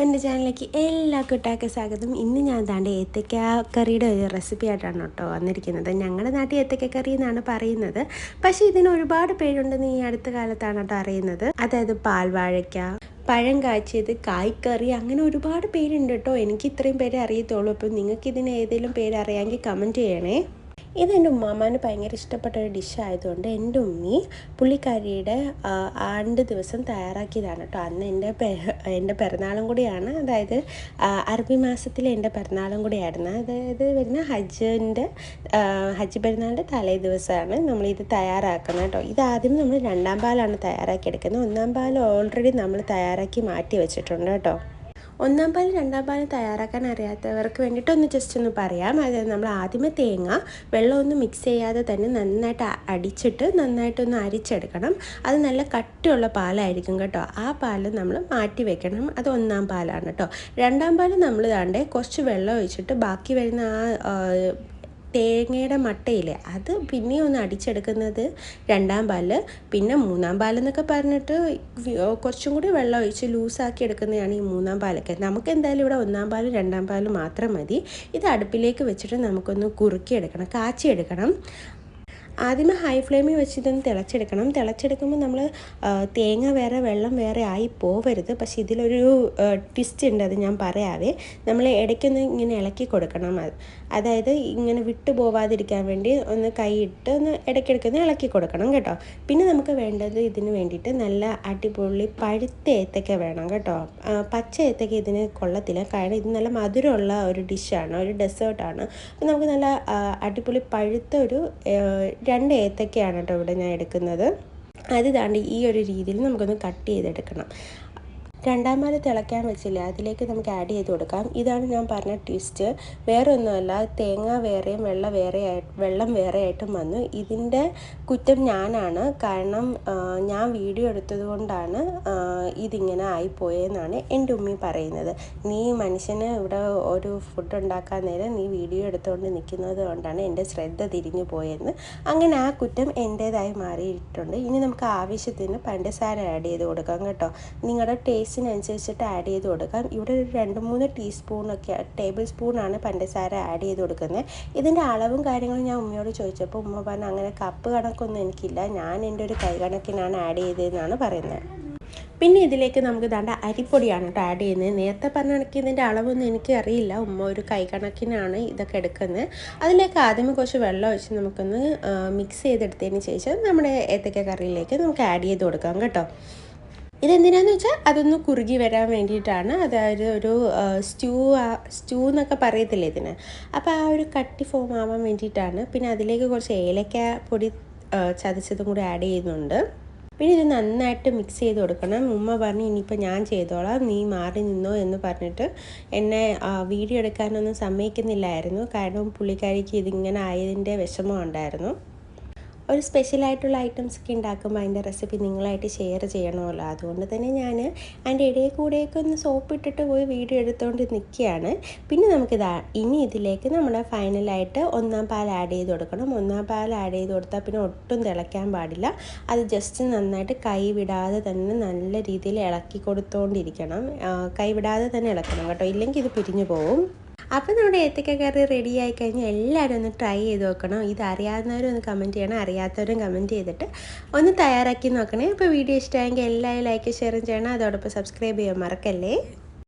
എന്റെ ചാനലിലേക്ക് എല്ലാ കുട്ടാക്കും സ്വാഗതം. ഇന്ന് ഞാൻ താണ്ട് ഏത്തക്ക കറിയുടെ ഒരു റെസിപ്പി ആയിട്ടാണ് കേട്ടോ വന്നിരിക്കുന്നത്. ഞങ്ങളുടെ നാട്ടിൽ ഏത്തക്ക കറി എന്നാണ് പറയുന്നത്. പക്ഷേ ഇതിന് ഒരുപാട് പേരുണ്ടെന്ന് ഈ അടുത്ത കാലത്താണ് കേട്ടോ അറിയുന്നത്. അതായത് പാൽവാഴയ്ക്ക പഴം കാച്ചിയത് കായ്ക്കറി അങ്ങനെ ഒരുപാട് പേരുണ്ട് കേട്ടോ. എനിക്ക് ഇത്രയും പേരെ അറിയത്തുള്ളൂ. അപ്പം നിങ്ങൾക്ക് ഇതിന് ഏതെങ്കിലും പേര് അറിയാമെങ്കിൽ കമന്റ് ചെയ്യണേ. ഇതെന്റെ ഉമ്മാമാന് ഭയങ്കര ഇഷ്ടപ്പെട്ട ഒരു ഡിഷായതുകൊണ്ട് എന്റെ ഉമ്മി പുള്ളിക്കാരിയുടെ ആണ്ട് ദിവസം തയ്യാറാക്കിയതാണ് കേട്ടോ അന്ന് എന്റെ എന്റെ പിറന്നാളും കൂടിയാണ്. അതായത് അറബി മാസത്തിലെ എന്റെ പിറന്നാളും കൂടിയായിരുന്നു. അതായത് വരുന്ന ഹജ്ജിന്റെ ഹജ്ജ് പെരുന്നാളിന്റെ തലേ ദിവസമാണ് നമ്മളിത് തയ്യാറാക്കുന്നത് കേട്ടോ ഇത് ആദ്യം നമ്മൾ രണ്ടാം പാലാണ് തയ്യാറാക്കിയെടുക്കുന്നത്. ഒന്നാം പാൽ ഓൾറെഡി നമ്മൾ തയ്യാറാക്കി മാറ്റി വെച്ചിട്ടുണ്ട് കേട്ടോ ഒന്നാം പാൽ രണ്ടാം പാൽ തയ്യാറാക്കാൻ അറിയാത്തവർക്ക് വേണ്ടിയിട്ട് ഒന്ന് ജസ്റ്റ് ഒന്ന് പറയാം. അതായത് നമ്മൾ ആദ്യമേ തേങ്ങ വെള്ളമൊന്നും മിക്സ് ചെയ്യാതെ തന്നെ നന്നായിട്ട് അടിച്ചിട്ട് നന്നായിട്ടൊന്ന് അരിച്ചെടുക്കണം. അത് നല്ല കട്ടിയുള്ള പാലായിരിക്കും കേട്ടോ. ആ പാൽ നമ്മൾ മാറ്റി വെക്കണം. അത് ഒന്നാം പാലാണ് കേട്ടോ. രണ്ടാം പാൽ നമ്മൾ താണ്ടേ കുറച്ച് വെള്ളം ഒഴിച്ചിട്ട് ബാക്കി വരുന്ന ആ, തേങ്ങയുടെ മട്ടയില്ലേ അത് പിന്നെ ഒന്ന് അടിച്ചെടുക്കുന്നത് രണ്ടാം പാൽ പിന്നെ മൂന്നാം പാലെന്നൊക്കെ പറഞ്ഞിട്ട് കുറച്ചും കൂടി വെള്ളം ഒഴിച്ച് ലൂസാക്കി എടുക്കുന്നതാണ് ഈ മൂന്നാം പാലൊക്കെ. നമുക്ക് എന്തായാലും ഇവിടെ ഒന്നാം പാലും രണ്ടാം പാലും മാത്രം മതി. ഇത് അടുപ്പിലേക്ക് വെച്ചിട്ട് നമുക്കൊന്ന് കുറുക്കിയെടുക്കണം കാച്ചിയെടുക്കണം. ആദ്യമേ ഹൈ ഫ്ലെയിമിൽ വെച്ച് ഇതൊന്ന് തിളച്ചെടുക്കണം. തിളച്ചെടുക്കുമ്പോൾ നമ്മൾ തേങ്ങ വേറെ വെള്ളം വേറെ ആയി പോവരുത്. പക്ഷെ ഇതിലൊരു ട്വിസ്റ്റ് ഉണ്ട് അത് ഞാൻ പറയാവേ. നമ്മൾ ഇടയ്ക്കൊന്ന് ഇങ്ങനെ ഇളക്കി കൊടുക്കണം. അതായത് ഇങ്ങനെ വിട്ടു പോവാതിരിക്കാൻ വേണ്ടി ഒന്ന് കൈയിട്ട് ഒന്ന് ഇടയ്ക്കിടയ്ക്ക് ഒന്ന് ഇളക്കി കൊടുക്കണം കേട്ടോ. പിന്നെ നമുക്ക് വേണ്ടത് ഇതിന് വേണ്ടിയിട്ട് നല്ല അടിപൊളി പഴുത്ത ഏത്തക്ക വേണം കേട്ടോ. പച്ച ഏത്തക്ക ഇതിന് കൊള്ളത്തില്ല. കാരണം ഇത് നല്ല മധുരമുള്ള ഒരു ഡിഷാണ് ഒരു ഡെസേർട്ടാണ് അപ്പോൾ നമുക്ക് നല്ല അടിപൊളി പഴുത്ത ഒരു രണ്ട് ഏത്തക്കയാണ് കേട്ടോ ഇവിടെ ഞാൻ എടുക്കുന്നത്. അത് താണ്ടി ഈ ഒരു രീതിയിൽ നമുക്കൊന്ന് കട്ട് ചെയ്തെടുക്കണം. രണ്ടാം പാൽ തിളയ്ക്കാൻ വെച്ചില്ല അതിലേക്ക് നമുക്ക് ആഡ് ചെയ്ത് കൊടുക്കാം. ഇതാണ് ഞാൻ പറഞ്ഞ ട്വിസ്റ്റ് വേറെ ഒന്നുമല്ല തേങ്ങ വേറെയും വെള്ളം വേറെ വെള്ളം വേറെ ആയിട്ടും വന്നു. ഇതിന്റെ കുറ്റം ഞാനാണ്. കാരണം ഞാൻ വീഡിയോ എടുത്തത് കൊണ്ടാണ് ഇതിങ്ങനെ ആയിപ്പോയെന്നാണ് എന്റെ ഉമ്മി പറയുന്നത്. നീ മനുഷ്യന് ഇവിടെ ഒരു ഫുഡ് ഉണ്ടാക്കാൻ നേരം നീ വീഡിയോ എടുത്തുകൊണ്ട് നിൽക്കുന്നത് കൊണ്ടാണ് എന്റെ ശ്രദ്ധ തിരിഞ്ഞു പോയെന്ന്. അങ്ങനെ ആ കുറ്റം എന്റേതായി മാറിയിട്ടുണ്ട്. ഇനി നമുക്ക് ആവശ്യത്തിന് പഞ്ചസാര ആഡ് ചെയ്ത് കൊടുക്കാം കേട്ടോ. നിങ്ങളുടെ ടേസ്റ്റിനനുസരിച്ചിട്ട് ആഡ് ചെയ്ത് കൊടുക്കാം ഇവിടെ ഒരു രണ്ട് മൂന്ന് ടീസ്പൂണൊക്കെ ടേബിൾ സ്പൂണാണ് പഞ്ചസാര ആഡ് ചെയ്ത് കൊടുക്കുന്നത്. ഇതിന്റെ അളവും കാര്യങ്ങളും ഞാൻ ഉമ്മയോട് ചോദിച്ചപ്പോൾ ഉമ്മ പറഞ്ഞു അങ്ങനെ കപ്പ് കണക്കൊന്നും എനിക്കില്ല. ഞാൻ എന്റെ ഒരു കൈ കണക്കിനാണ് ആഡ് ചെയ്തതെന്നാണ് പറയുന്നത്. പിന്നെ ഇതിലേക്ക് നമുക്ക് ദാണ്ട അരിപ്പൊടിയാണ് കേട്ടോ ആഡ് ചെയ്യുന്നത്. നേരത്തെ പറഞ്ഞ കണക്ക് ഇതിന്റെ അളവൊന്നും എനിക്ക് അറിയില്ല. ഉമ്മ ഒരു കൈ കണക്കിനാണ് ഇതൊക്കെ എടുക്കുന്നത്. അതിലേക്ക് ആദ്യം കുറച്ച് വെള്ളം ഒഴിച്ച് നമുക്കൊന്ന് മിക്സ് ചെയ്തെടുത്തതിന് ശേഷം നമ്മുടെ ഏത്തക്ക കറിയിലേക്ക് നമുക്ക് ആഡ് ചെയ്ത് കൊടുക്കാം കേട്ടോ. ഇതെന്തിനാന്ന് വെച്ചാൽ അതൊന്ന് കുറുകി വരാൻ വേണ്ടിയിട്ടാണ്. അതായത് ഒരു സ്റ്റൂ സ്റ്റൂ എന്നൊക്കെ പറയത്തില്ലേ ഇതിന്? അപ്പോൾ ആ ഒരു കട്ടി ഫോം ആവാൻ വേണ്ടിയിട്ടാണ്. പിന്നെ അതിലേക്ക് കുറച്ച് ഏലക്ക പൊടി ചതച്ചതും കൂടി ആഡ് ചെയ്യുന്നുണ്ട്. പിന്നെ ഇത് നന്നായിട്ട് മിക്സ് ചെയ്ത് കൊടുക്കണം. ഉമ്മ പറഞ്ഞു ഇനിയിപ്പോൾ ഞാൻ ചെയ്തോളാം. നീ മാറി നിന്നോ എന്ന് പറഞ്ഞിട്ട് എന്നെ വീഡിയോ എടുക്കാനൊന്നും സമ്മതിക്കുന്നില്ലായിരുന്നു. കാരണം പുള്ളിക്കാരിക്ക് ഇതിങ്ങനെ ആയതിന്റെ വിഷമം ഉണ്ടായിരുന്നു. ഒരു സ്പെഷ്യലായിട്ടുള്ള ഐറ്റംസ് ഒക്കെ ഉണ്ടാക്കുമ്പോൾ അതിന്റെ റെസിപ്പി നിങ്ങളായിട്ട് ഷെയർ ചെയ്യണമല്ലോ. അതുകൊണ്ട് തന്നെ ഞാൻ അതിന്റെ ഇടയിൽ കൂടെയൊക്കെ ഒന്ന് സോപ്പ് ഇട്ടിട്ട് പോയി വീഡിയോ എടുത്തുകൊണ്ട് നിൽക്കുകയാണ് പിന്നെ നമുക്കിതാ ഇനി ഇതിലേക്ക് നമ്മൾ ഫൈനലായിട്ട് ഒന്നാം പാൽ ആഡ് ചെയ്ത് കൊടുക്കണം. ഒന്നാം പാൽ ആഡ് ചെയ്ത് കൊടുത്താൽ പിന്നെ ഒട്ടും തിളയ്ക്കാൻ പാടില്ല. അത് ജസ്റ്റ് നന്നായിട്ട് കൈ വിടാതെ തന്നെ നല്ല രീതിയിൽ ഇളക്കി കൊടുത്തുകൊണ്ടിരിക്കണം കൈ വിടാതെ തന്നെ ഇളക്കണം കേട്ടോ. ഇല്ലെങ്കിൽ ഇത് പിരിഞ്ഞു പോകും അപ്പോൾ നമ്മുടെ ഏത്തക്ക കറി റെഡി ആയി കഴിഞ്ഞാൽ എല്ലാവരും ഒന്ന് ട്രൈ ചെയ്ത് നോക്കണം. ഇത് അറിയാവുന്നവരും ഒന്ന് കമന്റ് ചെയ്യണം. അറിയാത്തവരും കമന്റ് ചെയ്തിട്ട് ഒന്ന് തയ്യാറാക്കി നോക്കണേ. അപ്പോൾ വീഡിയോ ഇഷ്ടമായെങ്കിൽ എല്ലാവരും ലൈക്ക് ഷെയറും ചെയ്യണം. അതോടൊപ്പം സബ്സ്ക്രൈബ് ചെയ്യാൻ മറക്കല്ലേ?